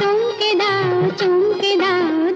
चमके दाओ चमके दाओ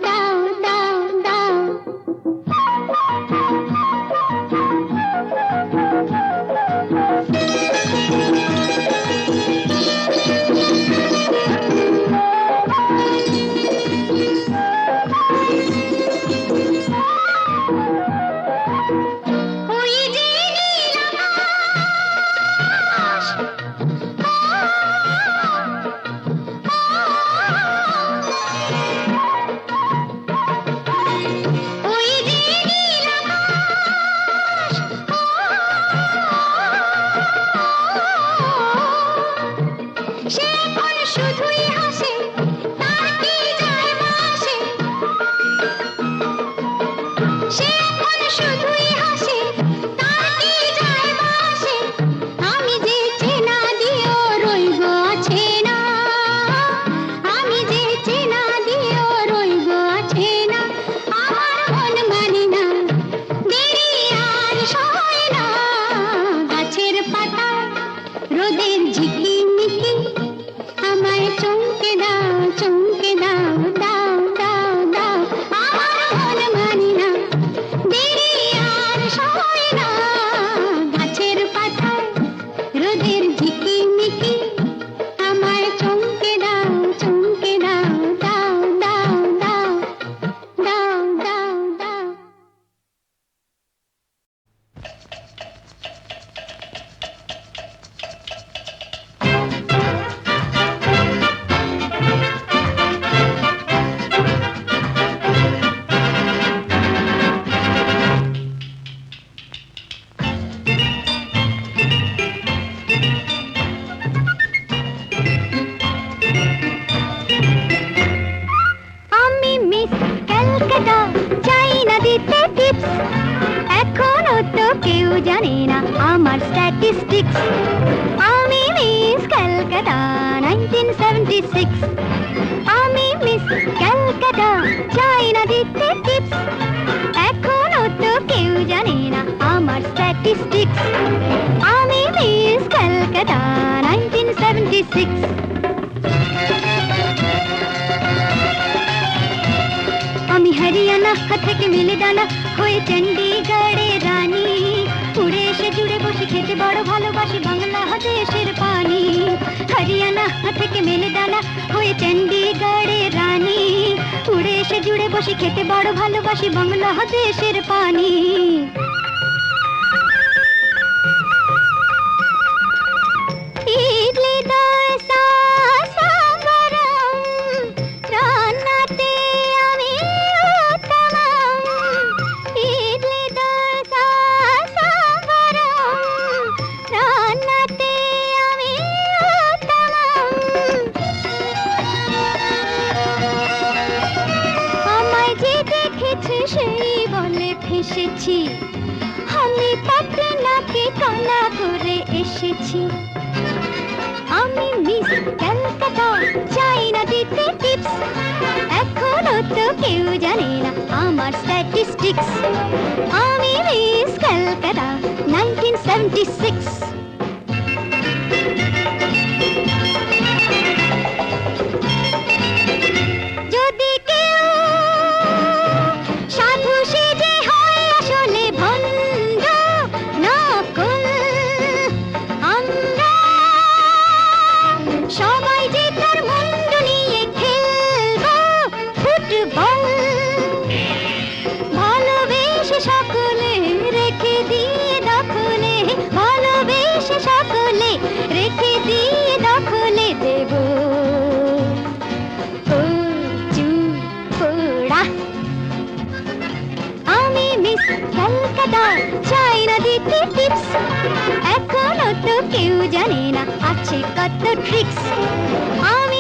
ঝিক 66. আমি হরিয়ানা থেকে মিলে ডানা হয়ে চণ্ডীগড়ে রানী। উড়ে এসে জুড়ে বসে খেতে বড় ভালোবাসি বাংলা দেশের পানি। হরিয়ানা থেকে মেলে ডানা হয়ে চণ্ডীগড়ে রানী। উড়ে এসে জুড়ে বসে খেতে বড় ভালোবাসি বাংলা দেশের পানি। సిక్స్ ఆమె కల్కరా నైన్టీన్ సెవెంటీ సిక్స్ এখনও তো কেউ জানে না আছে কত ট্রিক্স আমি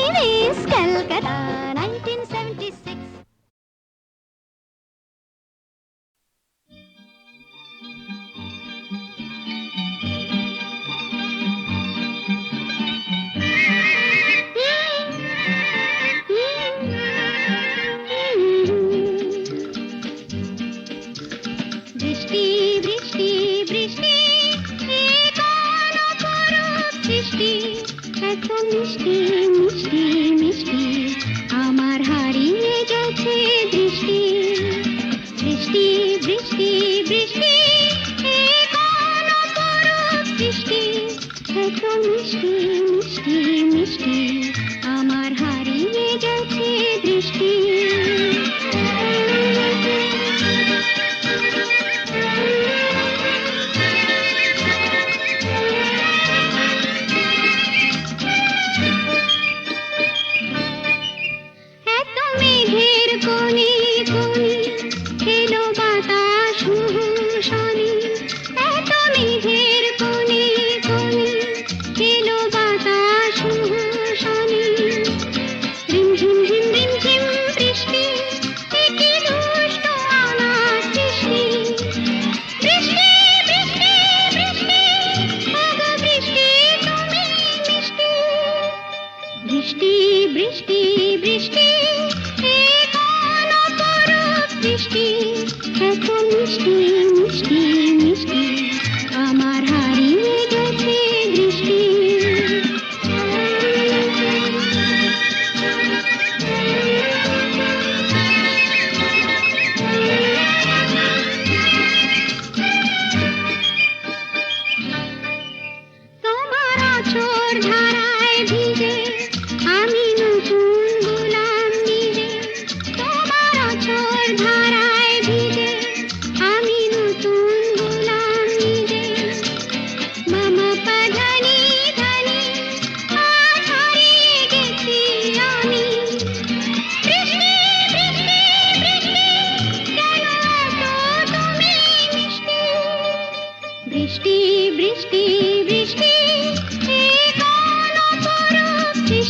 whiskey.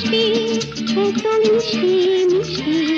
মিষ্টি এত মিষ্টি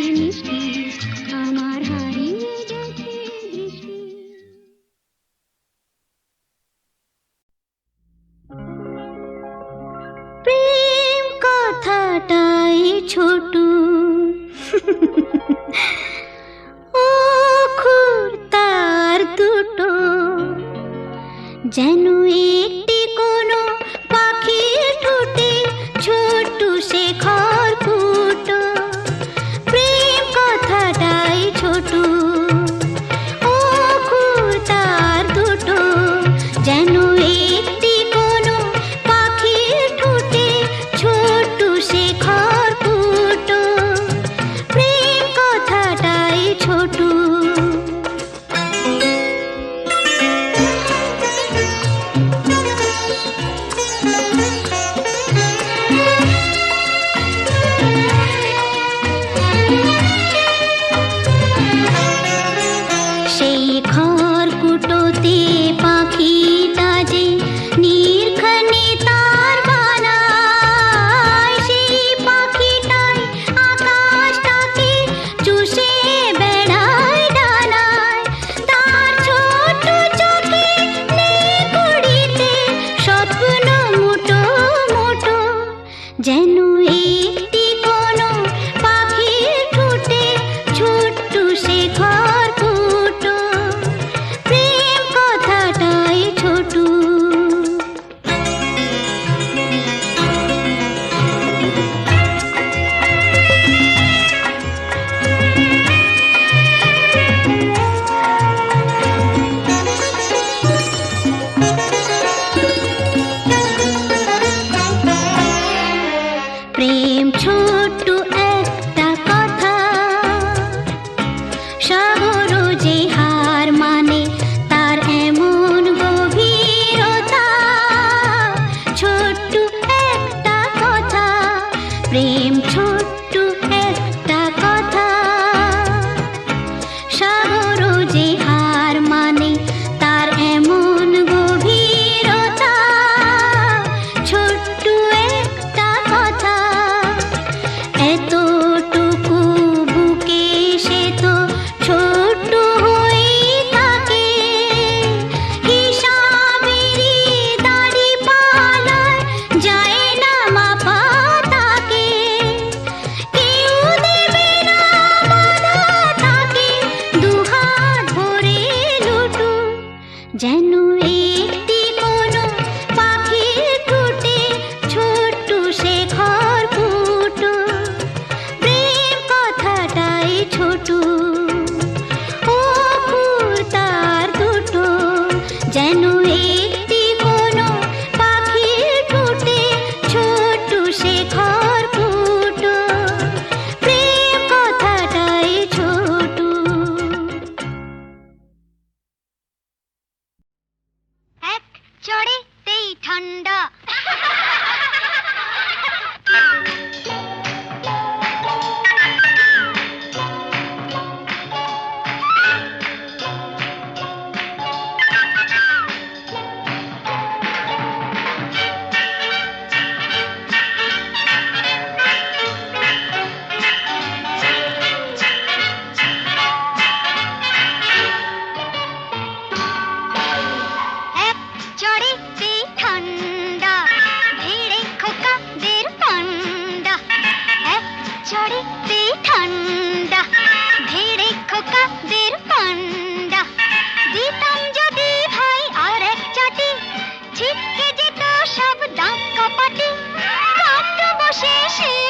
যেন সত্যি ঠান্ডা, ধীরে খোকাদের পান্ডা। দিতাম যদি ভাই আর এক চাটি, ছিটকে যেত সব দাগ কপাটি। কাটবো শেষে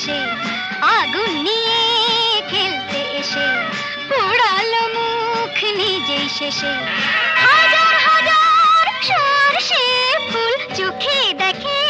এসে, আগুন নিয়ে খেলতে এসে, পোড়ালো মুখ নিজেই শেষে। হাজার হাজার সর্ষে ফুল চোখে দেখে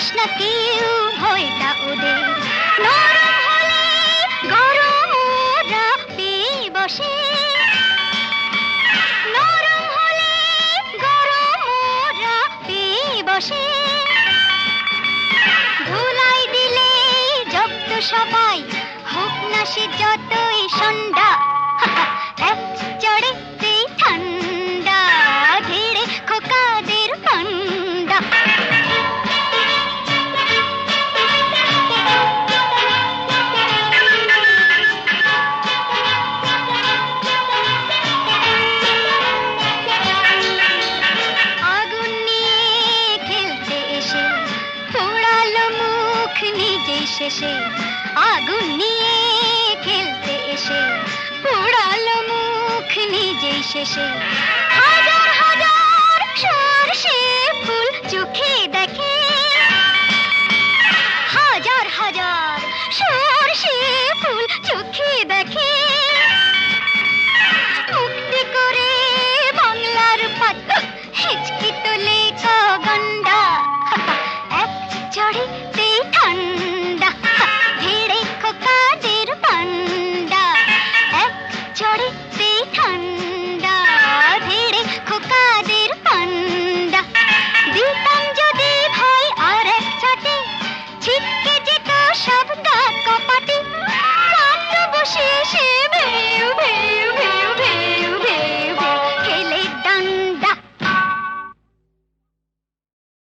পারিস না কেউ ভয়টা ওদের। নরম হলে গরম ওরা পেয়ে বসে। নরম বসে। ধুলাই দিলে জব্দ সবাই, হোক না সে যতই সন্ধ্যা। 谢谢